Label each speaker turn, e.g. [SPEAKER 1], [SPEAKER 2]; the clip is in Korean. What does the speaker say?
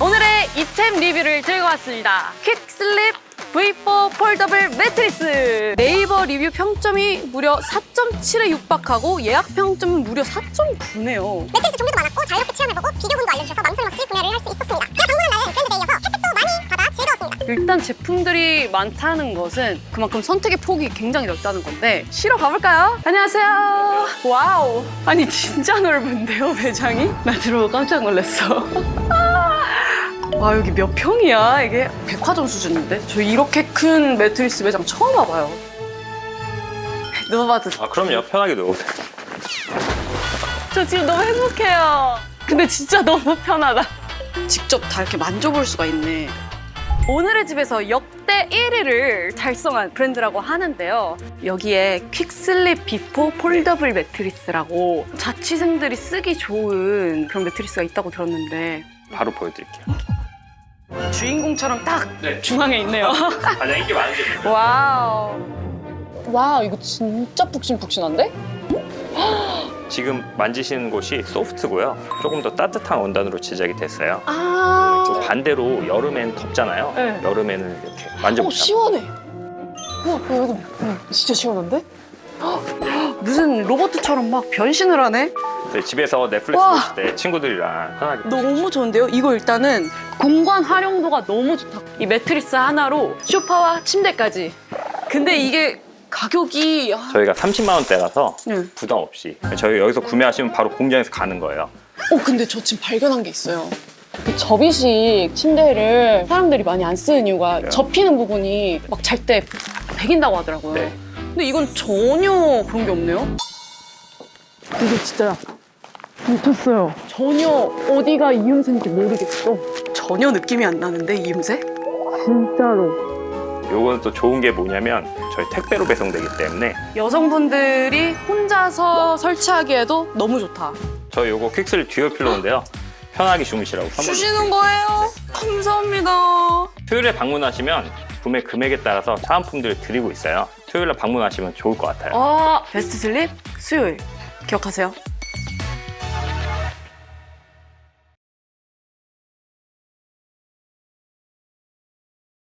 [SPEAKER 1] 오늘의 이템 리뷰를 들고 왔습니다. 퀵슬립 V4 폴더블 매트리스. 네이버 리뷰 평점이 무려 4.7에 육박하고 예약 평점은 무려 4.9네요.
[SPEAKER 2] 매트리스 종류도 많았고 자유롭게 체험해보고 비교군도 알려주셔서 망설임 없이 구매를 할 수 있었습니다. 제가 방문한 날은 브랜드데이여서 혜택도 많이 받아 즐거웠습니다.
[SPEAKER 1] 일단 제품들이 많다는 것은 그만큼 선택의 폭이 굉장히 넓다는 건데 쉬러 가볼까요? 안녕하세요. 와우. 아니 진짜 넓은데요 매장이? 나 들어오고 깜짝 놀랐어. 와 여기 몇 평이야 이게 백화점 수준인데 저 이렇게 큰 매트리스 매장 처음 와봐요. 누워봐도
[SPEAKER 3] 아 그럼요 편하게 누워보세요
[SPEAKER 1] 저 지금 너무 행복해요. 근데 진짜 너무 편하다. 직접 다 이렇게 만져볼 수가 있네. 오늘의 집에서 역대 1위를 달성한 브랜드라고 하는데요. 여기에 퀵슬립 비포 폴더블 매트리스라고 자취생들이 쓰기 좋은 그런 매트리스가 있다고 들었는데
[SPEAKER 3] 바로 보여드릴게요
[SPEAKER 1] 주인공처럼 딱
[SPEAKER 3] 네
[SPEAKER 1] 중앙에 있네요.
[SPEAKER 3] 가장 인기 많은 제품
[SPEAKER 1] 와우. 와, 이거 진짜 푹신푹신한데?
[SPEAKER 3] 지금 만지시는 곳이 소프트고요 조금 더 따뜻한 원단으로 제작이 됐어요
[SPEAKER 1] 아.
[SPEAKER 3] 또 반대로 여름엔 덥잖아요
[SPEAKER 1] 네.
[SPEAKER 3] 여름에는 이렇게
[SPEAKER 1] 어,
[SPEAKER 3] 만져보세요
[SPEAKER 1] 시원해. 어, 이거 진짜 시원한데? 헉, 무슨 로봇처럼 막 변신을 하네?
[SPEAKER 3] 네, 집에서 넷플릭스
[SPEAKER 1] 와.
[SPEAKER 3] 보실 때 친구들이랑 편하게
[SPEAKER 1] 너무 좋은데요? 이거 일단은 공간 활용도가 너무 좋다. 이 매트리스 하나로 소파와 침대까지. 근데 이게 가격이 아,
[SPEAKER 3] 저희가 30만 원대라서
[SPEAKER 1] 네.
[SPEAKER 3] 부담 없이 저희 여기서 구매하시면 바로 공장에서 가는 거예요
[SPEAKER 1] 어 근데 저 지금 발견한 게 있어요. 그 접이식 침대를 사람들이 많이 안 쓰는 이유가
[SPEAKER 3] 그래요?
[SPEAKER 1] 접히는 부분이 막 잘 때 베긴다고 하더라고요.
[SPEAKER 3] 네.
[SPEAKER 1] 근데 이건 전혀 그런 게 없네요. 이게 진짜 미쳤어요. 전혀 어디가 이음새인지 모르겠어. 전혀 느낌이 안 나는데 이음새? 진짜로.
[SPEAKER 3] 요거는 또 좋은 게 뭐냐면 저희 택배로 배송되기 때문에
[SPEAKER 1] 여성분들이 혼자서 설치하기에도 너무 좋다.
[SPEAKER 3] 저희 요거 퀵슬 듀얼 필로우인데요 편하게 주무시라고 선물
[SPEAKER 1] 주시는 거예요? 감사합니다.
[SPEAKER 3] 토요일에 방문하시면 구매 금액에 따라서 사은품들을 드리고 있어요 토요일에 방문하시면 좋을 것 같아요
[SPEAKER 1] 아, 베스트 슬립 수요일. 기억하세요.